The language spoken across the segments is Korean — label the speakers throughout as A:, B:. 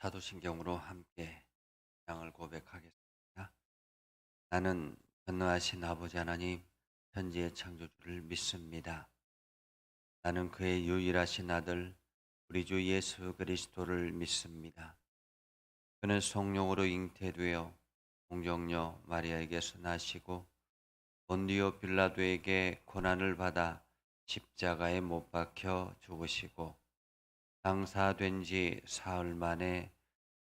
A: 사도신경으로 함께 장을 고백하겠습니다. 나는 전능하신 아버지 하나님 현지의 창조주를 믿습니다. 나는 그의 유일하신 아들 우리 주 예수 그리스도를 믿습니다. 그는 성령으로 잉태되어 공정녀 마리아에게서 나시고 본디오 빌라도에게 고난을 받아 십자가에 못 박혀 죽으시고 장사된 지 사흘 만에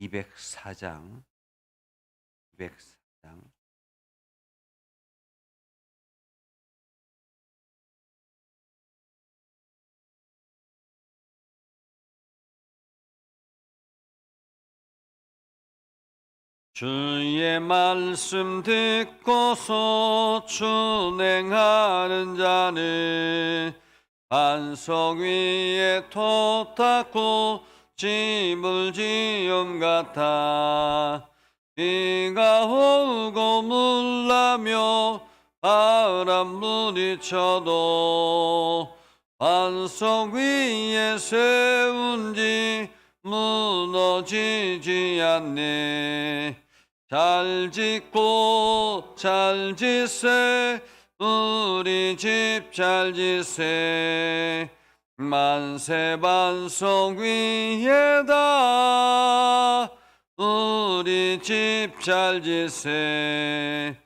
A: 204장 204장. 주의 말씀 듣고서 준행하는 자는 반석 위에 토 닦고 지음 같아. 비가 오고 물나며 바람 부딪혀도 반석 위에 세운 지 무너지지 않네. 잘 짓고 잘 짓세. 우리 집 잘 짓세 만세 반석 위에다 우리 집잘 짓세.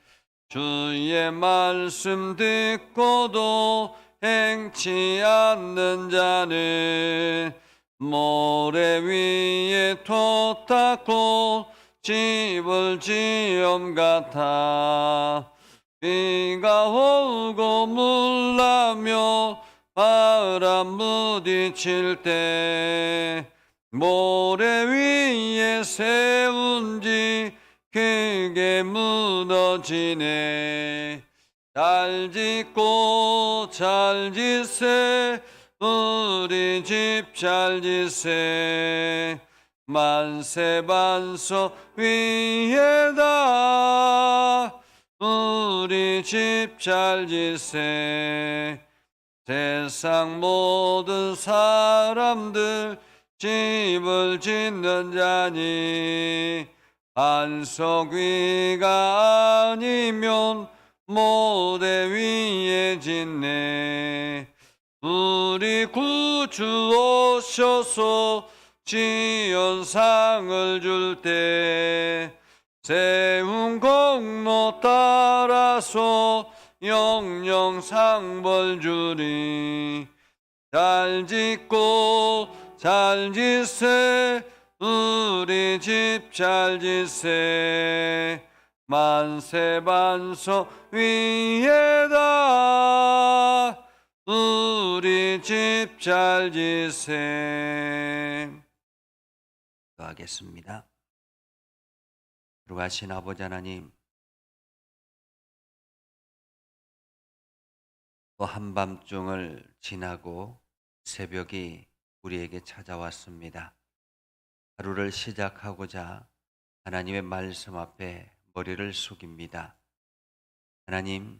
A: 주의 말씀 듣고도 행치 않는 자는 모래 위에 토 닦고 집을 지엄 같아. 비가 오고 물나며 바람 부딪힐 때 모래 위에 세운 지 크게 무너지네. 잘 짓고 잘 짓세. 우리 집 잘 짓세. 만세 반석 위에다. 우리 집 잘 짓세 세상 모든 사람들 집을 짓는 자니 반석 위가 아니면 모래 위에 짓네. 우리 구주 오셔서 지연상을 줄 때 세운 공로 따라서 영영 상 벌 주리. 잘 짓고 잘 짓세. 우리 집잘 짓세. 만세 반석 위에다. 우리 집잘 짓세. 하겠습니다. 들어가신 아버지 하나님 또 한밤중을 지나고 새벽이 우리에게 찾아왔습니다. 하루를 시작하고자 하나님의 말씀 앞에 머리를 숙입니다. 하나님,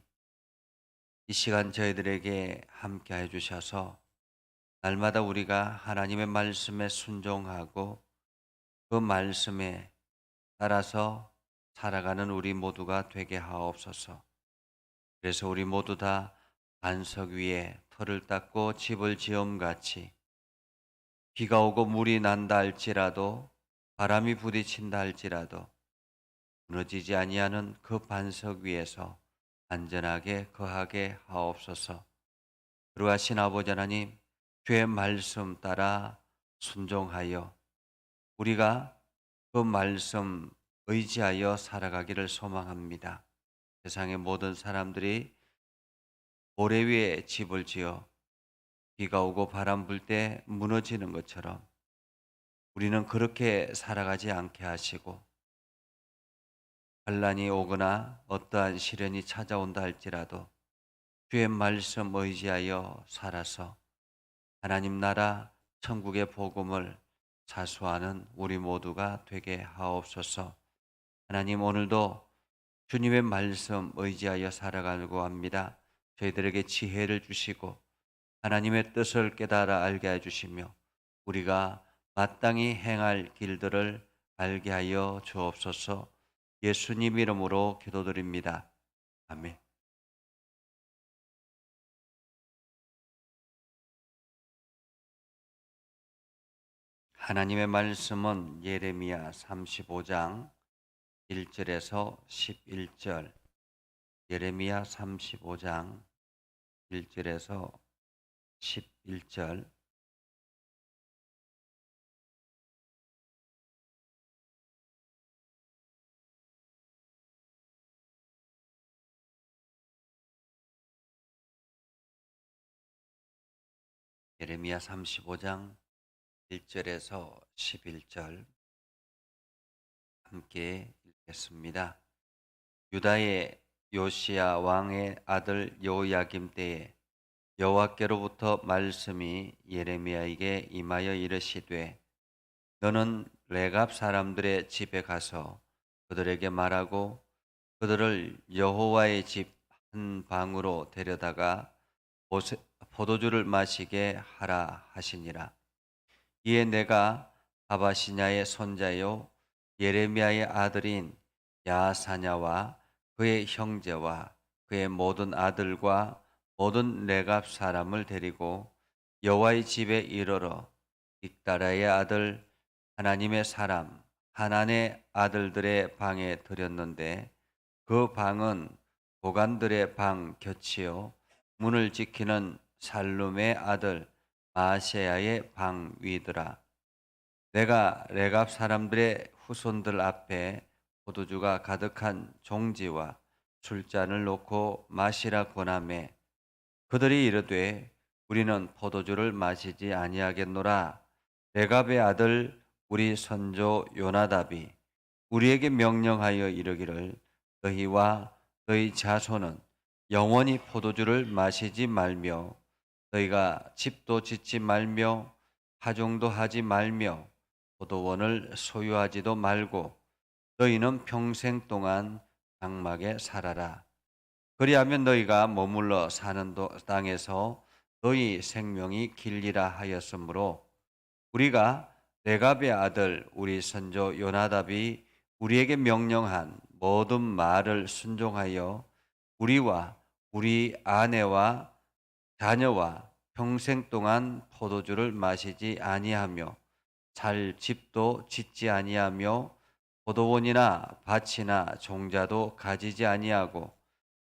A: 이 시간 저희들에게 함께 해 주셔서 날마다 우리가 하나님의 말씀에 순종하고 그 말씀에 따라서 살아가는 우리 모두가 되게 하옵소서. 그래서 우리 모두 다 반석 위에 털을 닦고 집을 지음같이 비가 오고 물이 난다 할지라도 바람이 부딪힌다 할지라도 무너지지 아니하는 그 반석 위에서 안전하게 거하게 하옵소서. 그러하신 아버지 하나님, 주의 말씀 따라 순종하여 우리가 그 말씀 의지하여 살아가기를 소망합니다. 세상의 모든 사람들이 모래 위에 집을 지어 비가 오고 바람 불 때 무너지는 것처럼 우리는 그렇게 살아가지 않게 하시고 환란이 오거나 어떠한 시련이 찾아온다 할지라도 주의 말씀 의지하여 살아서 하나님 나라 천국의 복음을 사수하는 우리 모두가 되게 하옵소서. 하나님 오늘도 주님의 말씀 의지하여 살아가려고 합니다. 저희들에게 지혜를 주시고 하나님의 뜻을 깨달아 알게 해 주시며 우리가 마땅히 행할 길들을 알게 하여 주옵소서. 예수님 이름으로 기도드립니다. 아멘. 하나님의 말씀은 예레미야 35장 1절에서 11절 예레미야 35장 1절에서 11절 예레미야 35장 1절에서 11절 함께 읽겠습니다. 유다의 요시야 왕의 아들 요야김 때에 여호와께로부터 말씀이 예레미야에게 임하여 이르시되 너는 레갑 사람들의 집에 가서 그들에게 말하고 그들을 여호와의 집 한 방으로 데려다가 포도주를 마시게 하라 하시니라. 이에 내가 아바시냐의 손자요 예레미야의 아들인 야사냐와 그의 형제와 그의 모든 아들과 모든 레갑 사람을 데리고 여호와의 집에 이르러 빅다라의 아들 하나님의 사람 하난의 아들들의 방에 들였는데 그 방은 보관들의 방 곁이요 문을 지키는 살룸의 아들 마세야의 방 위더라. 내가 레갑 사람들의 후손들 앞에 포도주가 가득한 종지와 술잔을 놓고 마시라 권하매 그들이 이르되 우리는 포도주를 마시지 아니하겠노라. 레갑의 아들 우리 선조 요나답이 우리에게 명령하여 이르기를 너희와 너희 자손은 영원히 포도주를 마시지 말며 너희가 집도 짓지 말며 하종도 하지 말며 포도원을 소유하지도 말고 너희는 평생 동안 장막에 살아라. 그리하면 너희가 머물러 사는 도- 땅에서 너희 생명이 길리라 하였으므로 우리가 레갑의 아들 우리 선조 요나답이 우리에게 명령한 모든 말을 순종하여 우리와 우리 아내와 자녀와 평생 동안 포도주를 마시지 아니하며 살 집도 짓지 아니하며 포도원이나 밭이나 종자도 가지지 아니하고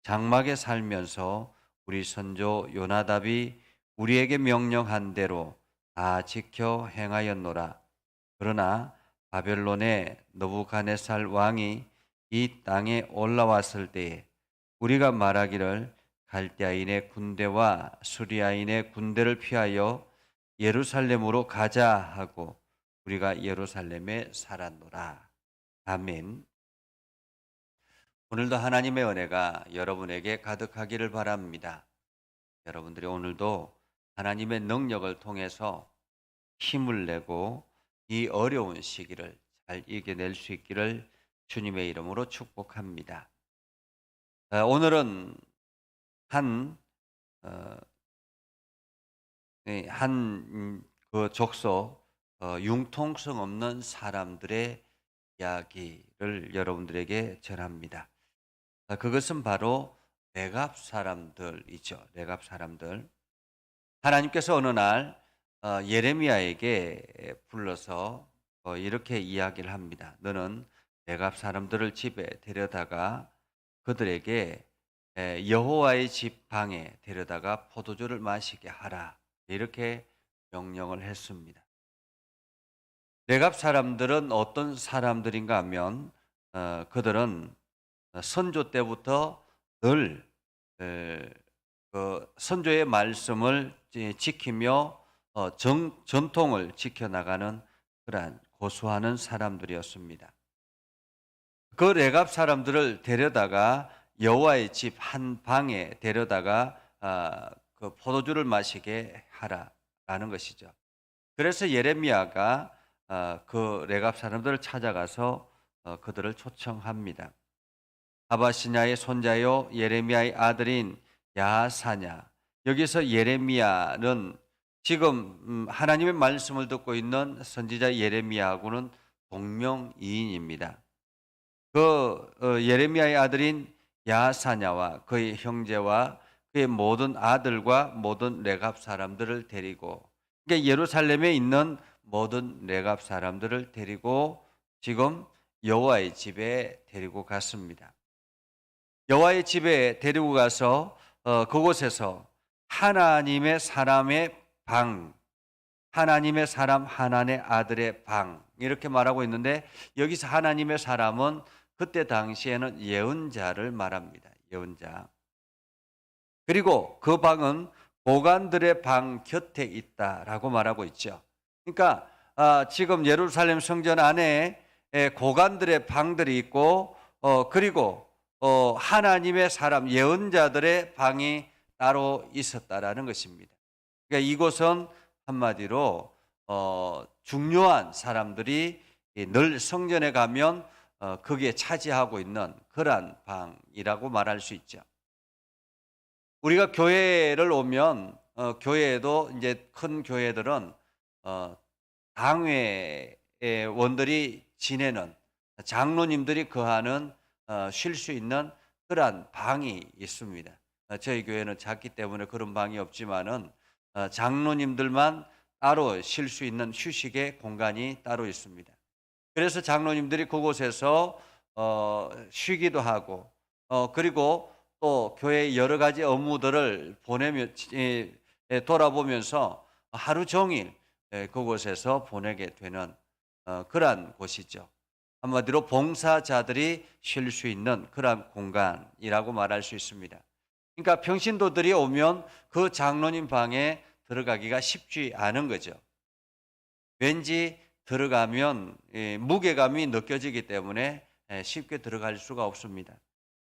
A: 장막에 살면서 우리 선조 요나답이 우리에게 명령한 대로 다 지켜 행하였노라. 그러나 바벨론의 너부갓네살 왕이 이 땅에 올라왔을 때에 우리가 말하기를 갈대아인의 군대와 수리아인의 군대를 피하여 예루살렘으로 가자 하고 우리가 예루살렘에 살았노라. 아멘. 오늘도 하나님의 은혜가 여러분에게 가득하기를 바랍니다. 여러분들이 오늘도 하나님의 능력을 통해서 힘을 내고 이 어려운 시기를 잘 이겨낼 수 있기를 주님의 이름으로 축복합니다. 어, 오늘은 한, 어, 네, 한그 족속 어, 융통성 없는 사람들의 이야기를 여러분들에게 전합니다. 어, 그것은 바로 레갑 사람들이죠. 레갑 사람들. 하나님께서 어느 날 어, 예레미야에게 불러서 어, 이렇게 이야기를 합니다. 너는 레갑 사람들을 집에 데려다가 그들에게 에, 여호와의 집 방에 데려다가 포도주를 마시게 하라. 이렇게 명령을 했습니다. 레갑 사람들은 어떤 사람들인가 하면 어, 그들은 선조 때부터 늘 에, 그 선조의 말씀을 지- 지키며 어, 정, 전통을 지켜나가는 그러한 고수하는 사람들이었습니다. 그 레갑 사람들을 데려다가 여호와의 집 한 방에 데려다가 아, 그 포도주를 마시게 하라라는 것이죠. 그래서 예레미야가 아, 그 레갑 사람들을 찾아가서 어, 그들을 초청합니다. 아바시냐의 손자요 예레미야의 아들인 야사냐. 여기서 예레미야는 지금 음, 하나님의 말씀을 듣고 있는 선지자 예레미야하고는 동명이인입니다. 그 어, 예레미야의 아들인 야사냐와 그의 형제와 그의 모든 아들과 모든 레갑 사람들을 데리고 그러니까 예루살렘에 있는 모든 레갑 사람들을 데리고 지금 여호와의 집에 데리고 갔습니다. 여호와의 집에 데리고 가서 어, 그곳에서 하나님의 사람의 방, 하나님의 사람 하나님의 아들의 방 이렇게 말하고 있는데 여기서 하나님의 사람은 그때 당시에는 예언자를 말합니다. 예언자. 그리고 그 방은 보관들의 방 곁에 있다라고 말하고 있죠. 그러니까 아, 지금 예루살렘 성전 안에 에, 고관들의 방들이 있고 어, 그리고 어, 하나님의 사람 예언자들의 방이 따로 있었다라는 것입니다. 그러니까 이곳은 한마디로 어, 중요한 사람들이 이늘 성전에 가면 어, 거기에 차지하고 있는 그러한 방이라고 말할 수 있죠. 우리가 교회를 오면 어, 교회에도 이제 큰 교회들은 어, 당회의 원들이 지내는 장로님들이 거하는 어, 쉴 수 있는 그러한 방이 있습니다. 어, 저희 교회는 작기 때문에 그런 방이 없지만은 어, 장로님들만 따로 쉴 수 있는 휴식의 공간이 따로 있습니다. 그래서 장로님들이 그곳에서 어, 쉬기도 하고 어, 그리고 또 교회의 여러 가지 업무들을 보내며 예, 예, 돌아보면서 하루 종일 예, 그곳에서 보내게 되는 어, 그러한 곳이죠. 한마디로 봉사자들이 쉴 수 있는 그러한 공간이라고 말할 수 있습니다. 그러니까 평신도들이 오면 그 장로님 방에 들어가기가 쉽지 않은 거죠. 왠지 들어가면 예, 무게감이 느껴지기 때문에 예, 쉽게 들어갈 수가 없습니다.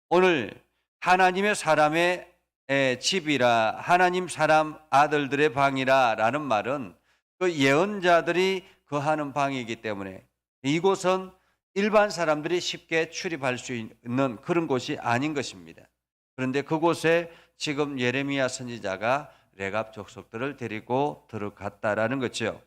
A: 오늘 하나님의 사람의 예, 집이라 하나님 사람 아들들의 방이라 라는 말은 그 예언자들이 거하는 방이기 때문에 이곳은 일반 사람들이 쉽게 출입할 수 있는 그런 곳이 아닌 것입니다. 그런데 그곳에 지금 예레미야 선지자가 레갑 족속들을 데리고 들어갔다라는 거죠.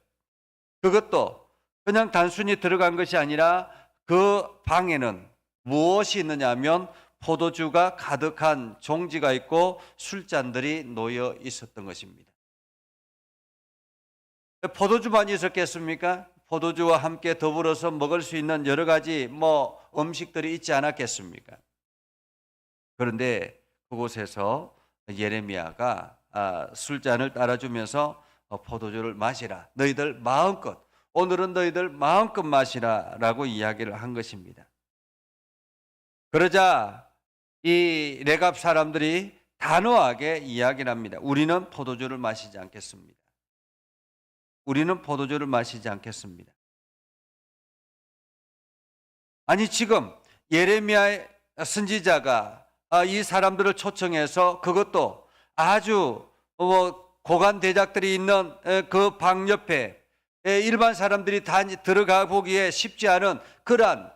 A: 그것도 그냥 단순히 들어간 것이 아니라 그 방에는 무엇이 있느냐 하면 포도주가 가득한 종지가 있고 술잔들이 놓여 있었던 것입니다. 포도주만 있었겠습니까? 포도주와 함께 더불어서 먹을 수 있는 여러 가지 뭐 음식들이 있지 않았겠습니까? 그런데 그곳에서 예레미야가 아, 술잔을 따라주면서 어, 포도주를 마시라. 너희들 마음껏 오늘은 너희들 마음껏 마시라 라고 이야기를 한 것입니다. 그러자 이 레갑 사람들이 단호하게 이야기를 합니다. 우리는 포도주를 마시지 않겠습니다. 우리는 포도주를 마시지 않겠습니다. 아니 지금 예레미야 선지자가 아, 이 사람들을 초청해서 그것도 아주 뭐 고관 대작들이 있는 그 방 옆에 일반 사람들이 다 들어가 보기에 쉽지 않은 그러한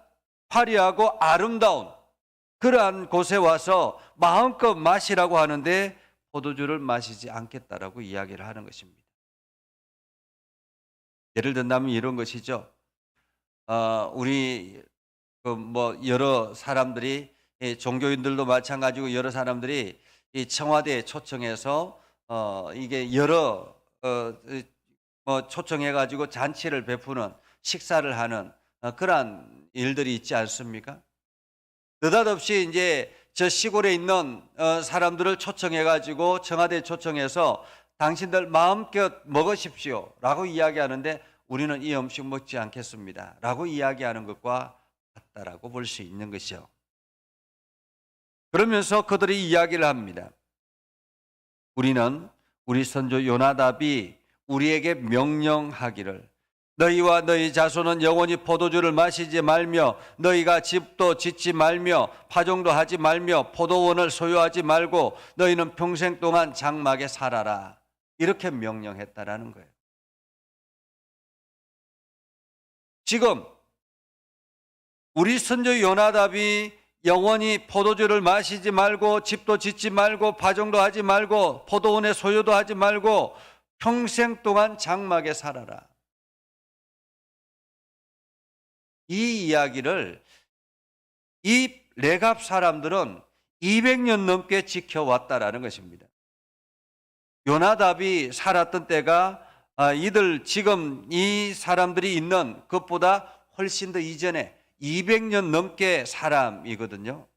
A: 화려하고 아름다운 그러한 곳에 와서 마음껏 마시라고 하는데 포도주를 마시지 않겠다라고 이야기를 하는 것입니다. 예를 든다면 이런 것이죠. 어, 우리 그 뭐 여러 사람들이 이 종교인들도 마찬가지고 여러 사람들이 이 청와대에 초청해서 어, 이게 여러 어, 뭐 초청해 가지고 잔치를 베푸는 식사를 하는 어, 그러한 일들이 있지 않습니까? 느닷없이 이제 저 시골에 있는 어, 사람들을 초청해 가지고 청와대 에 초청해서 당신들 마음껏 먹으십시오 라고 이야기하는데 우리는 이 음식 먹지 않겠습니다 라고 이야기하는 것과 같다라고 볼 수 있는 것이죠. 그러면서 그들이 이야기를 합니다. 우리는 우리 선조 요나답이 우리에게 명령하기를 너희와 너희 자손은 영원히 포도주를 마시지 말며 너희가 집도 짓지 말며 파종도 하지 말며 포도원을 소유하지 말고 너희는 평생 동안 장막에 살아라. 이렇게 명령했다라는 거예요. 지금 우리 선조 요나답이 영원히 포도주를 마시지 말고 집도 짓지 말고 파종도 하지 말고 포도원의 소유도 하지 말고 평생 동안 장막에 살아라. 이 이야기를 이 레갑 사람들은 200년 넘게 지켜왔다라는 것입니다. 요나답이 살았던 때가 아, 이들 지금 이 사람들이 있는 것보다 훨씬 더 이전에 200년 넘게 사람이거든요.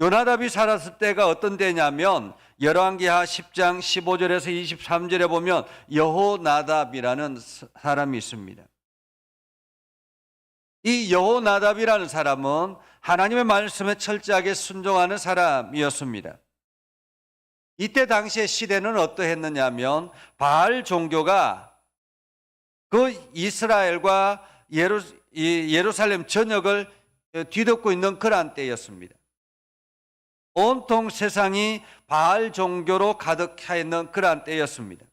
A: 요나답이 살았을 때가 어떤 때냐면 열왕기하 10장 15절에서 23절에 보면 여호나답이라는 사람이 있습니다. 이 여호나답이라는 사람은 하나님의 말씀에 철저하게 순종하는 사람이었습니다. 이때 당시의 시대는 어떠했느냐면 바알 종교가 그 이스라엘과 예루, 예루살렘 전역을 뒤덮고 있는 그러한 때였습니다. 온통 세상이 바알 종교로 가득해 있는 그러한 때였습니다.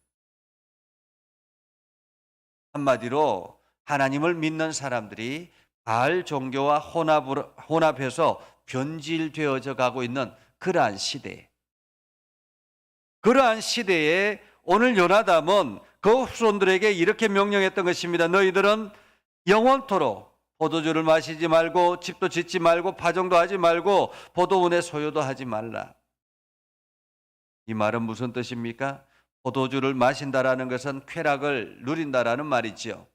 A: 한마디로 하나님을 믿는 사람들이 바알 종교와 혼합을, 혼합해서 변질되어져 가고 있는 그러한 시대에 그러한 시대에 오늘 요나담은 그 후손들에게 이렇게 명령했던 것입니다. 너희들은 영원토록 포도주를 마시지 말고 집도 짓지 말고 파종도 하지 말고 포도원의 소유도 하지 말라. 이 말은 무슨 뜻입니까? 포도주를 마신다라는 것은 쾌락을 누린다라는 말이지요.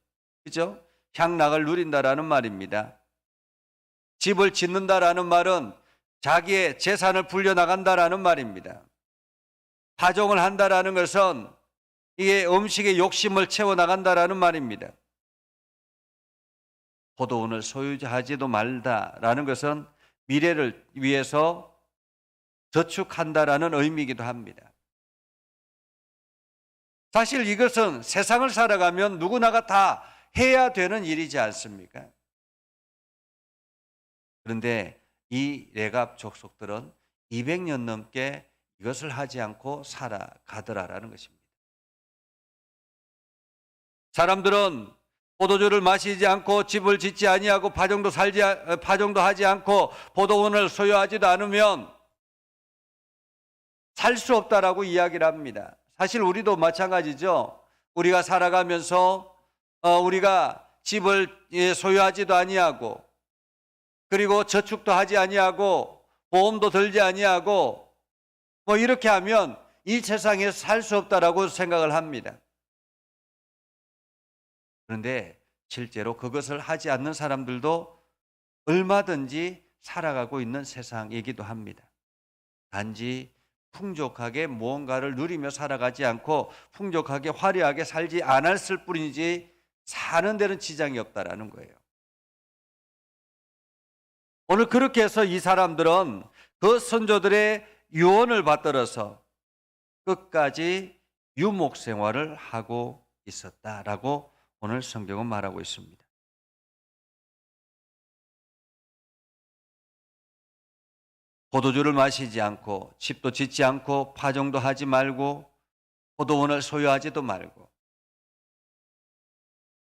A: 그죠? 향락을 누린다라는 말입니다. 집을 짓는다라는 말은 자기의 재산을 불려나간다라는 말입니다. 파종을 한다라는 것은 이게 음식의 욕심을 채워나간다라는 말입니다. 포도원을 소유하지도 말다라는 것은 미래를 위해서 저축한다라는 의미이기도 합니다. 사실 이것은 세상을 살아가면 누구나가 다 해야 되는 일이지 않습니까? 그런데 이 레갑 족속들은 200년 넘게 이것을 하지 않고 살아가더라라는 것입니다. 사람들은 포도주를 마시지 않고 집을 짓지 아니하고 파종도 살지 파종도 하지 않고 포도원을 소유하지도 않으면 살 수 없다라고 이야기를 합니다. 사실 우리도 마찬가지죠. 우리가 살아가면서 어, 우리가 집을 예, 소유하지도 아니하고 그리고 저축도 하지 아니하고 보험도 들지 아니하고 뭐 이렇게 하면 이 세상에서 살 수 없다라고 생각을 합니다. 그런데 실제로 그것을 하지 않는 사람들도 얼마든지 살아가고 있는 세상이기도 합니다. 단지 풍족하게 무언가를 누리며 살아가지 않고 풍족하게 화려하게 살지 않았을 뿐이지 사는 데는 지장이 없다라는 거예요. 오늘 그렇게 해서 이 사람들은 그 선조들의 유언을 받들어서 끝까지 유목 생활을 하고 있었다라고 오늘 성경은 말하고 있습니다. 포도주를 마시지 않고 집도 짓지 않고 파종도 하지 말고 포도원을 소유하지도 말고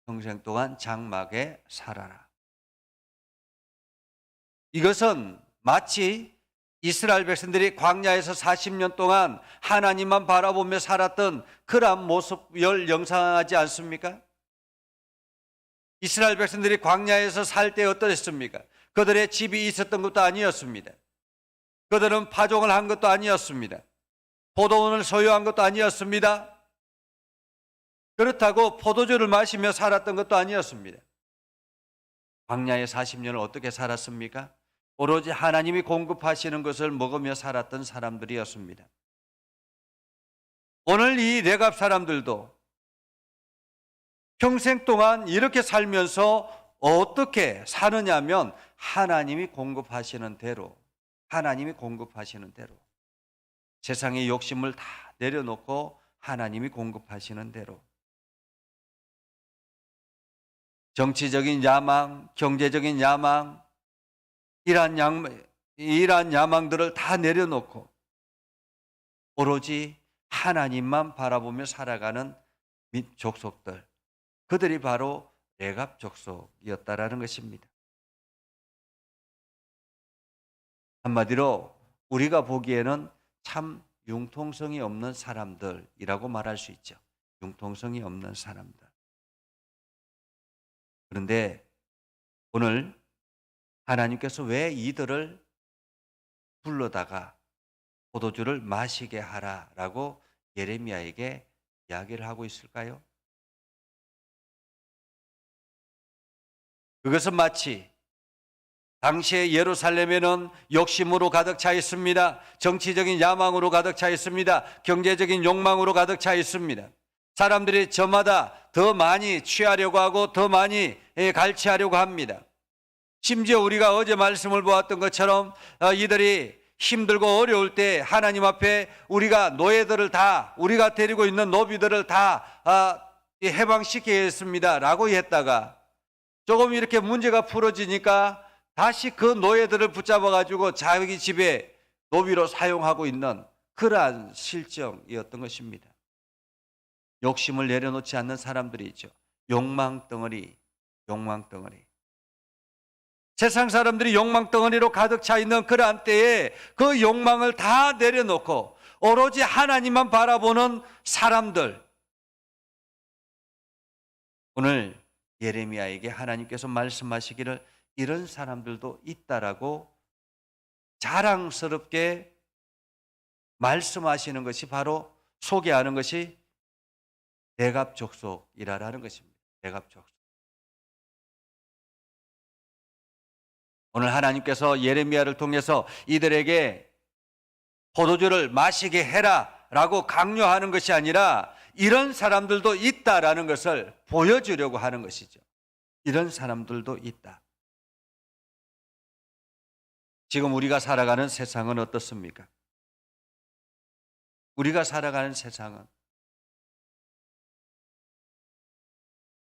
A: 평생 동안 장막에 살아라. 이것은 마치 이스라엘 백성들이 광야에서 40년 동안 하나님만 바라보며 살았던 그러한 모습을 영상하지 않습니까? 이스라엘 백성들이 광야에서 살 때 어떠했습니까? 그들의 집이 있었던 것도 아니었습니다. 그들은 파종을 한 것도 아니었습니다. 포도원을 소유한 것도 아니었습니다. 그렇다고 포도주를 마시며 살았던 것도 아니었습니다. 광야의 40년을 어떻게 살았습니까? 오로지 하나님이 공급하시는 것을 먹으며 살았던 사람들이었습니다. 오늘 이 레갑 사람들도 평생 동안 이렇게 살면서 어떻게 사느냐면 하나님이 공급하시는 대로 하나님이 공급하시는 대로 세상의 욕심을 다 내려놓고 하나님이 공급하시는 대로 정치적인 야망, 경제적인 야망, 이러한 양, 이러한 야망들을 다 내려놓고 오로지 하나님만 바라보며 살아가는 민- 족속들, 그들이 바로 레갑 족속이었다라는 것입니다. 한마디로 우리가 보기에는 참 융통성이 없는 사람들이라고 말할 수 있죠. 융통성이 없는 사람들. 그런데 오늘 하나님께서 왜 이들을 불러다가 포도주를 마시게 하라라고 예레미야에게 이야기를 하고 있을까요? 그것은 마치 당시의 예루살렘에는 욕심으로 가득 차 있습니다. 정치적인 야망으로 가득 차 있습니다. 경제적인 욕망으로 가득 차 있습니다. 사람들이 저마다 더 많이 취하려고 하고 더 많이 예, 갈취하려고 합니다. 심지어 우리가 어제 말씀을 보았던 것처럼 어, 이들이 힘들고 어려울 때 하나님 앞에 우리가 노예들을 다 우리가 데리고 있는 노비들을 다 아, 해방시키겠습니다라고 했다가 조금 이렇게 문제가 풀어지니까 다시 그 노예들을 붙잡아 가지고 자기 집에 노비로 사용하고 있는 그러한 실정이었던 것입니다. 욕심을 내려놓지 않는 사람들이 있죠. 욕망 덩어리, 욕망 덩어리. 세상 사람들이 욕망 덩어리로 가득 차 있는 그러한 때에 그 욕망을 다 내려놓고 오로지 하나님만 바라보는 사람들. 오늘 예레미야에게 하나님께서 말씀하시기를 이런 사람들도 있다라고 자랑스럽게 말씀하시는 것이 바로 소개하는 것이 대갑 족속이라는 것입니다. 대갑 족속. 오늘 하나님께서 예레미야를 통해서 이들에게 포도주를 마시게 해라 라고 강요하는 것이 아니라 이런 사람들도 있다라는 것을 보여주려고 하는 것이죠. 이런 사람들도 있다. 지금 우리가 살아가는 세상은 어떻습니까? 우리가 살아가는 세상은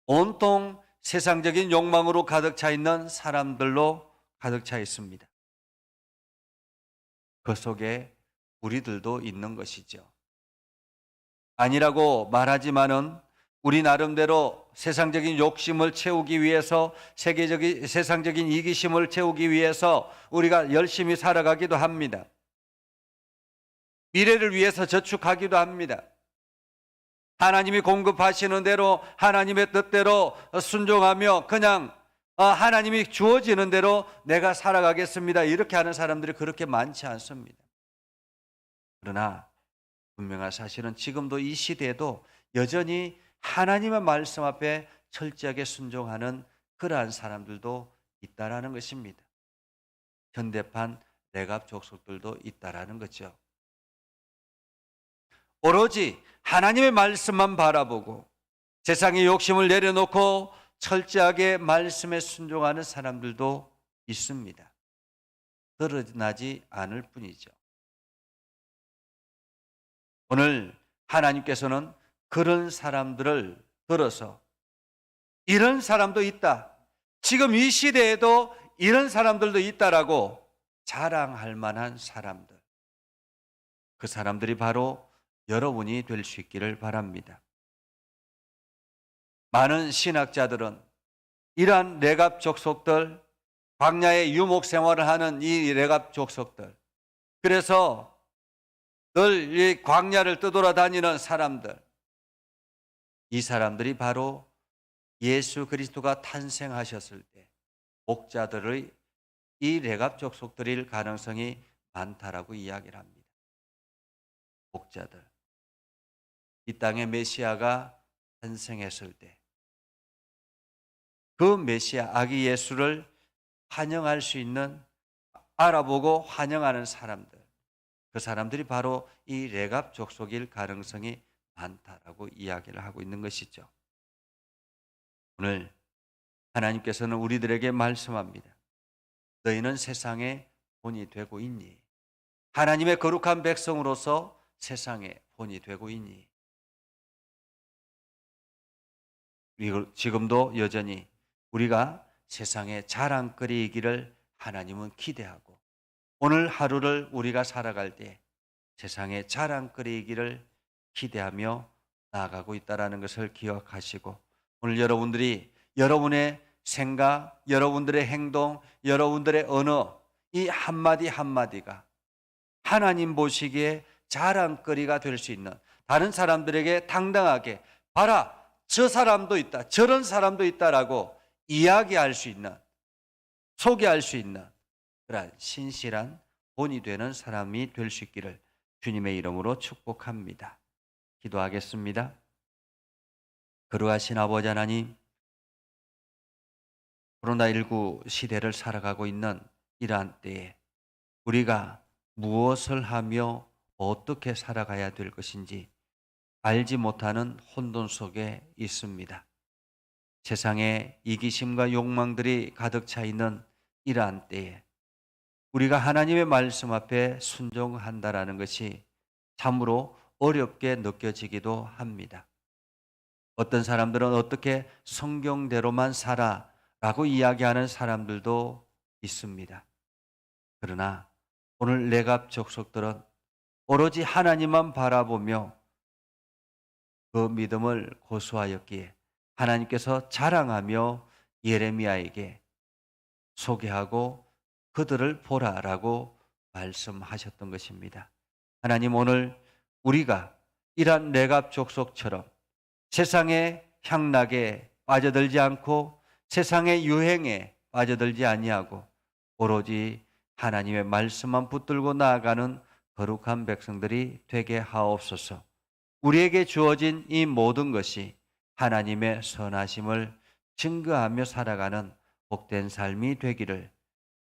A: 온통 세상적인 욕망으로 가득 차 있는 사람들로 가득 차 있습니다. 그 속에 우리들도 있는 것이죠. 아니라고 말하지만은 우리 나름대로 세상적인 욕심을 채우기 위해서 세계적인 세상적인 이기심을 채우기 위해서 우리가 열심히 살아가기도 합니다. 미래를 위해서 저축하기도 합니다. 하나님이 공급하시는 대로 하나님의 뜻대로 순종하며 그냥 어, 하나님이 주어지는 대로 내가 살아가겠습니다. 이렇게 하는 사람들이 그렇게 많지 않습니다. 그러나 분명한 사실은 지금도 이 시대에도 여전히 하나님의 말씀 앞에 철저하게 순종하는 그러한 사람들도 있다라는 것입니다. 현대판 내갑 족속들도 있다라는 거죠. 오로지 하나님의 말씀만 바라보고 세상의 욕심을 내려놓고 철저하게 말씀에 순종하는 사람들도 있습니다. 드러나지 않을 뿐이죠. 오늘 하나님께서는 그런 사람들을 들어서 이런 사람도 있다. 지금 이 시대에도 이런 사람들도 있다라고 자랑할 만한 사람들. 그 사람들이 바로 여러분이 될 수 있기를 바랍니다. 많은 신학자들은 이러한 레갑 족속들, 광야의 유목 생활을 하는 이 레갑 족속들, 그래서 늘 이 광야를 떠돌아다니는 사람들, 이 사람들이 바로 예수 그리스도가 탄생하셨을 때 목자들의 이 레갑 족속들일 가능성이 많다라고 이야기를 합니다. 목자들. 이 땅에 메시아가 탄생했을 때 그 메시아 아기 예수를 환영할 수 있는 알아보고 환영하는 사람들 그 사람들이 바로 이 레갑 족속일 가능성이 많다라고 이야기를 하고 있는 것이죠. 오늘 하나님께서는 우리들에게 말씀합니다. 너희는 세상의 본이 되고 있니? 하나님의 거룩한 백성으로서 세상의 본이 되고 있니? 지금도 여전히 우리가 세상의 자랑거리이기를 하나님은 기대하고 오늘 하루를 우리가 살아갈 때 세상의 자랑거리이기를 기대하며 나아가고 있다라는 것을 기억하시고 오늘 여러분들이 여러분의 생각, 여러분들의 행동, 여러분들의 언어 이 한마디 한마디가 하나님 보시기에 자랑거리가 될 수 있는 다른 사람들에게 당당하게 봐라 저 사람도 있다 저런 사람도 있다라고 이야기할 수 있는 소개할 수 있는 그러한 신실한 본이 되는 사람이 될 수 있기를 주님의 이름으로 축복합니다. 기도하겠습니다. 그러하신 아버지 하나님 코로나19 시대를 살아가고 있는 이러한 때에 우리가 무엇을 하며 어떻게 살아가야 될 것인지 알지 못하는 혼돈 속에 있습니다. 세상에 이기심과 욕망들이 가득 차 있는 이러한 때에 우리가 하나님의 말씀 앞에 순종한다라는 것이 참으로 어렵게 느껴지기도 합니다. 어떤 사람들은 어떻게 성경대로만 살아 라고 이야기하는 사람들도 있습니다. 그러나 오늘 내갑 족속들은 오로지 하나님만 바라보며 그 믿음을 고수하였기에 하나님께서 자랑하며 예레미야에게 소개하고 그들을 보라라고 말씀하셨던 것입니다. 하나님 오늘 우리가 이러한 내갑 족속처럼 세상의 향락에 빠져들지 않고 세상의 유행에 빠져들지 아니하고 오로지 하나님의 말씀만 붙들고 나아가는 거룩한 백성들이 되게 하옵소서. 우리에게 주어진 이 모든 것이 하나님의 선하심을 증거하며 살아가는 복된 삶이 되기를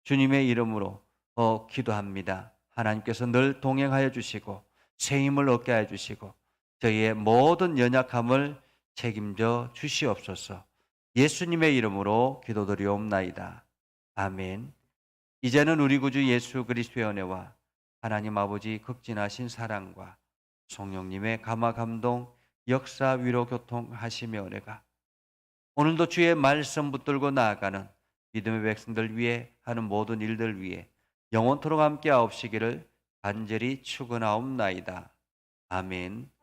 A: 주님의 이름으로 어, 기도합니다. 하나님께서 늘 동행하여 주시고 새 힘을 얻게 해 주시고 저희의 모든 연약함을 책임져 주시옵소서. 예수님의 이름으로 기도드리옵나이다. 아멘. 이제는 우리 구주 예수 그리스도의 은혜와 하나님 아버지 극진하신 사랑과 성령님의 감화 감동 역사 위로 교통하시며 은혜가 오늘도 주의 말씀 붙들고 나아가는 믿음의 백성들 위해 하는 모든 일들 위해 영원토록 함께 하옵시기를 간절히 축원하옵나이다. 아멘.